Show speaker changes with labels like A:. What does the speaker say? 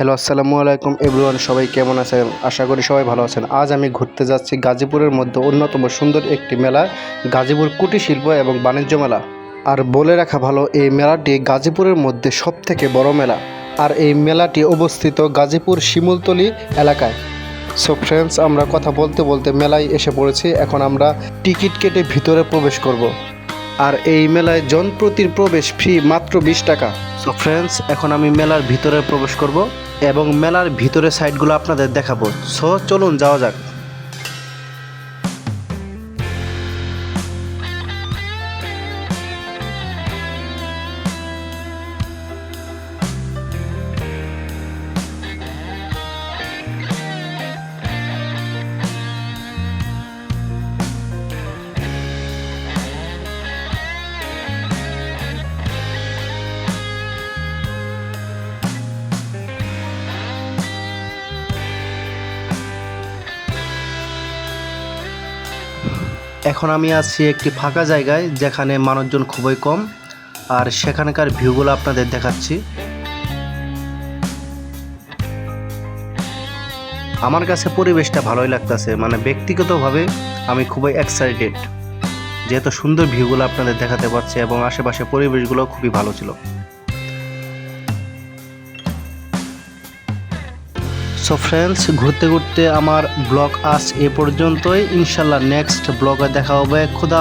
A: Hello, আসসালামু আলাইকুম everyone, সবাই কেমন আছেন? আশা করি সবাই ভালো আছেন। আজ আমি ঘুরতে যাচ্ছি গাজীপুরের মধ্যে অন্যতম সুন্দর একটি মেলা, গাজীপুর কুটির শিল্প এবং বাণিজ্য মেলা। আর বলে রাখা ভালো, এই মেলাটি গাজীপুরের মধ্যে সবথেকে বড় মেলা। আর এই মেলাটি অবস্থিত গাজীপুর শিমুলতলি এলাকায়। সো ফ্রেন্ডস আমরা কথা বলতে বলতে মেলায় এসে পড়েছি। এখন আমরা টিকিট কেটে ভিতরে প্রবেশ করব। আর এই মেলায় জনপ্রতির প্রবেশ ফি মাত্র বিশ টাকা। সো ফ্রেন্ডস এখন আমি মেলার ভিতরে প্রবেশ করব এবং মেলার ভিতরে সাইডগুলো আপনাদের দেখাবো। সো চলুন যাওয়া যাক। এখন আমি আছি একটি ফাঁকা জায়গায় যেখানে মানুষজন খুবই কম, আর সেখানকার ভিউগুলো আপনাদের দেখাচ্ছি। আমার কাছে পরিবেশটা ভালোই লাগতেছে মানে ব্যক্তিগতভাবে আমি খুবই এক্সাইটেড যেহেতু সুন্দর ভিউগুলো আপনাদের দেখাতে পারছি এবং আশেপাশে পরিবেশগুলো খুবই ভালো ছিল। সো ফ্রেন্ডস ঘুরতে ঘুরতে আমার ব্লগ আজ এ পর্যন্তই। ইনশাল্লাহ নেক্সট ব্লগে দেখা হবে। খুদা